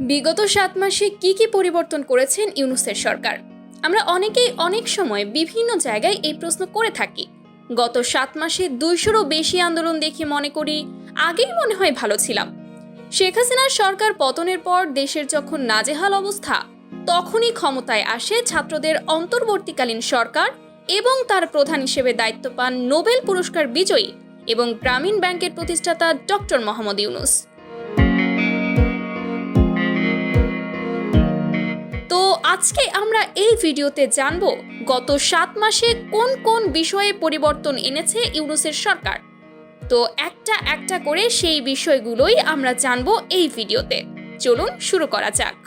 বিগত সাত মাসে কি কি পরিবর্তন করেছেন ইউনুসের সরকার? আমরা অনেকেই অনেক সময় বিভিন্ন জায়গায় এই প্রশ্ন করে থাকি। গত সাত মাসে দুইশোরও বেশি আন্দোলন দেখে মনে করি আগেই মনে হয় ভালো ছিলাম। শেখ হাসিনার সরকার পতনের পর দেশের যখন নাজেহাল অবস্থা, তখনই ক্ষমতায় আসে ছাত্রদের অন্তর্বর্তীকালীন সরকার এবং তার প্রধান হিসেবে দায়িত্ব পান নোবেল পুরস্কার বিজয়ী এবং গ্রামীণ ব্যাংকের প্রতিষ্ঠাতা ডক্টর মোহাম্মদ ইউনুস। আজকে আমরা এই ভিডিওতে জানব গত সাত মাসে কোন কোন বিষয়ে পরিবর্তন এনেছে ইউনুসের সরকার। তো একটা একটা করে সেই বিষয়গুলোই আমরা জানব এই ভিডিওতে। চলুন শুরু করা যাক।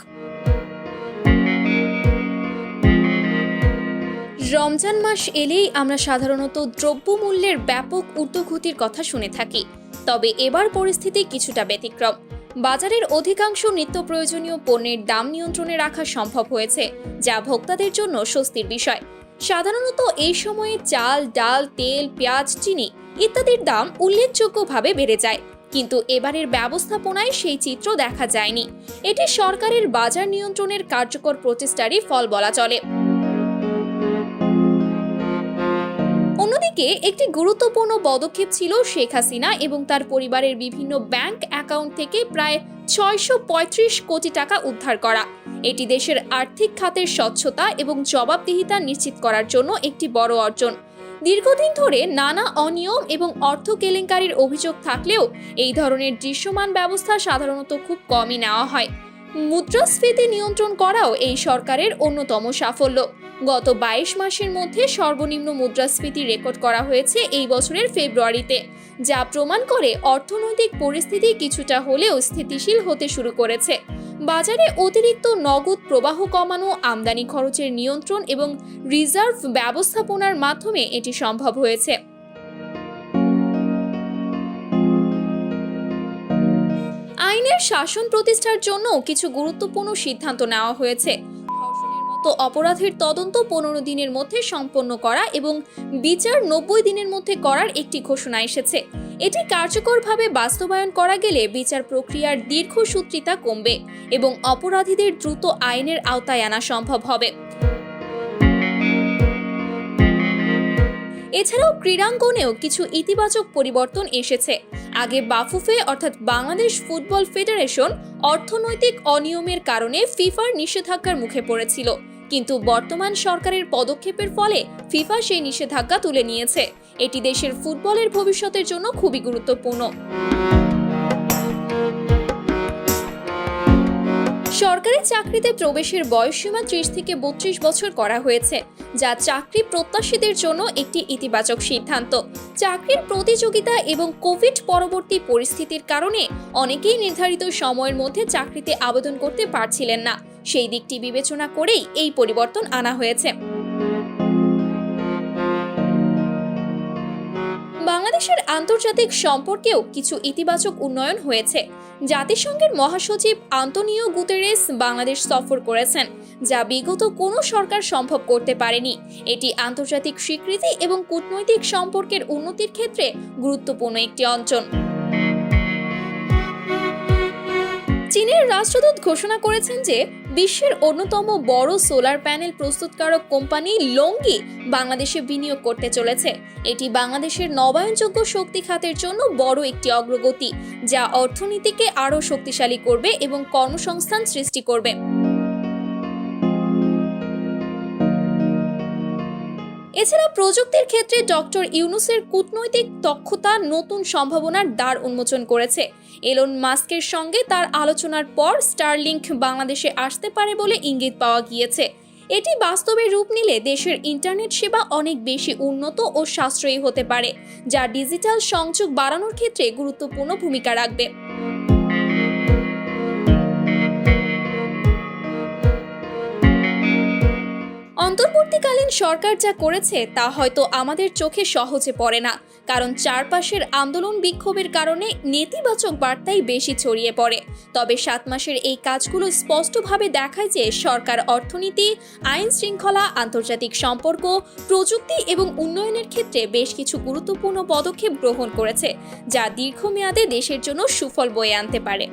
রমজান মাস এলেই আমরা সাধারণত দ্রব্যমূল্যের ব্যাপক ঊর্ধ্বগতির কথা শুনে থাকি, তবে এবার পরিস্থিতি কিছুটা ব্যতিক্রম। বাজারের অধিকাংশ নিত্য প্রয়োজনীয় পণ্যের দাম নিয়ন্ত্রণে রাখা সম্ভব হয়েছে, যা ভোক্তাদের জন্য স্বস্তির বিষয়। সাধারণত এই সময়ে চাল, ডাল, তেল, পেঁয়াজ, চিনি ইত্যাদির দাম উল্লেখযোগ্যভাবে বেড়ে যায়, কিন্তু এবারের ব্যবস্থাপনায় সেই চিত্র দেখা যায়নি। এটি সরকারের বাজার নিয়ন্ত্রণের কার্যকর প্রচেষ্টারই ফল বলা চলে। অন্যদিকে একটি গুরুত্বপূর্ণ পদক্ষেপ ছিল শেখ হাসিনা এবং তার পরিবারের বিভিন্ন ব্যাংক অ্যাকাউন্ট থেকে প্রায় ছয়শো পঁয়ত্রিশ কোটি টাকা উদ্ধার করা। এটি দেশের আর্থিক খাতের স্বচ্ছতা এবং জবাবদিহিতা নিশ্চিত করার জন্য একটি বড় অর্জন। দীর্ঘদিন ধরে নানা অনিয়ম এবং অর্থ কেলেঙ্কারির অভিযোগ থাকলেও এই ধরনের দৃশ্যমান ব্যবস্থা সাধারণত খুব কমই নেওয়া হয়। মুদ্রাস্ফীতি নিয়ন্ত্রণ করাও এই সরকারের অন্যতম সাফল্য। গত বাইশ মাসের মধ্যে সর্বনিম্ন মুদ্রাস্ফীতি রেকর্ড করা হয়েছে এই বছরের ফেব্রুয়ারিতে, যা প্রমাণ করে অর্থনৈতিক পরিস্থিতি কিছুটা হলেও স্থিতিশীল হতে শুরু করেছে। বাজারে অতিরিক্ত নগদ প্রবাহ কমানো, আমদানি খরচের নিয়ন্ত্রণ এবং রিজার্ভ ব্যবস্থাপনার মাধ্যমে এটি সম্ভব হয়েছে। আইনের শাসন প্রতিষ্ঠার জন্য কিছু গুরুত্বপূর্ণ সিদ্ধান্ত নেওয়া হয়েছে। অপরাধের তদন্ত পনেরো দিনের মধ্যে সম্পন্ন করা এবং বিচার নব্বই দিনের মধ্যে করার একটি ঘোষণা এসেছে। এটি কার্যকরভাবে বাস্তবায়ন করা গেলে বিচার প্রক্রিয়ার দীর্ঘসূত্রিতা কমবে এবং অপরাধীদের দ্রুত আইনের আওতায় আনা সম্ভব হবে। এছাড়াও ক্রীড়াঙ্গনেও কিছু ইতিবাচক পরিবর্তন এসেছে। আগে বাফুফে, অর্থাৎ বাংলাদেশ ফুটবল ফেডারেশন, অর্থনৈতিক অনিয়মের কারণে ফিফার নিষেধাজ্ঞার মুখে পড়েছিল। কিন্তু বর্তমান সরকারের পদক্ষেপের ফলে ফিফা সেই নিষেধাজ্ঞা তুলে নিয়েছে। এটি দেশের ফুটবলের ভবিষ্যতের জন্য খুবই গুরুত্বপূর্ণ। সরকারি চাকরিতে প্রবেশের বয়সসীমা ত্রিশ থেকে বত্রিশ বছর করা হয়েছে, যা চাকরি প্রত্যাশীদের জন্য একটি ইতিবাচক সিদ্ধান্ত। চাকরির প্রতিযোগিতা এবং কোভিড পরবর্তী পরিস্থিতির কারণে অনেকেই নির্ধারিত সময়ের মধ্যে চাকরিতে আবেদন করতে পারছিলেন না। সেই দিকটি বিবেচনা করেই এই পরিবর্তন আনা হয়েছে। বাংলাদেশের আন্তর্জাতিক সম্পর্কেও কিছু ইতিবাচক উন্নয়ন হয়েছে। জাতিসংঘের মহাসচিব আন্তনিও গুতেরেস বাংলাদেশ সফর করেছেন, যা বিগত কোনো সরকার সম্ভব করতে পারেনি। এটি আন্তর্জাতিক স্বীকৃতি এবং কূটনৈতিক সম্পর্কের উন্নতির ক্ষেত্রে গুরুত্বপূর্ণ একটি অঞ্চল। চীনের রাষ্ট্রদূত ঘোষণা করেছেন যে বিশ্বের অন্যতম বড় সোলার প্যানেল প্রস্তুতকারক কোম্পানি লঙ্গি বাংলাদেশে বিনিয়োগ করতে চলেছে। এটি বাংলাদেশের নবায়নযোগ্য শক্তি খাতের জন্য বড় একটি অগ্রগতি, যা অর্থনীতিকে আরও শক্তিশালী করবে এবং কর্মসংস্থান সৃষ্টি করবে। এছাড়া প্রযুক্তির ক্ষেত্রে ডক্টর ইউনুসের কূটনৈতিক দক্ষতা নতুন সম্ভাবনার দ্বার উন্মোচন করেছে। এলন মাস্কের সঙ্গে তার আলোচনার পর স্টারলিংক বাংলাদেশে আসতে পারে বলে ইঙ্গিত পাওয়া গিয়েছে। এটি বাস্তবে রূপ নিলে দেশের ইন্টারনেট সেবা অনেক বেশি উন্নত ও সাশ্রয়ী হতে পারে, যা ডিজিটাল সংযোগ বাড়ানোর ক্ষেত্রে গুরুত্বপূর্ণ ভূমিকা রাখবে। অন্তর্বর্তীকালীন সরকার যা করেছে তা হয়তো আমাদের চোখে সহজে পড়ে না, কারণ চারপাশের আন্দোলন বিক্ষোভের কারণে নেতিবাচক বার্তাই বেশি ছড়িয়ে পড়ে। তবে সাত মাসের এই কাজগুলো স্পষ্টভাবে দেখায় যে সরকার অর্থনীতি, আইন শৃঙ্খলা, আন্তর্জাতিক সম্পর্ক, প্রযুক্তি এবং উন্নয়নের ক্ষেত্রে বেশ কিছু গুরুত্বপূর্ণ পদক্ষেপ গ্রহণ করেছে, যা দীর্ঘমেয়াদে দেশের জন্য সুফল বয়ে আনতে পারে।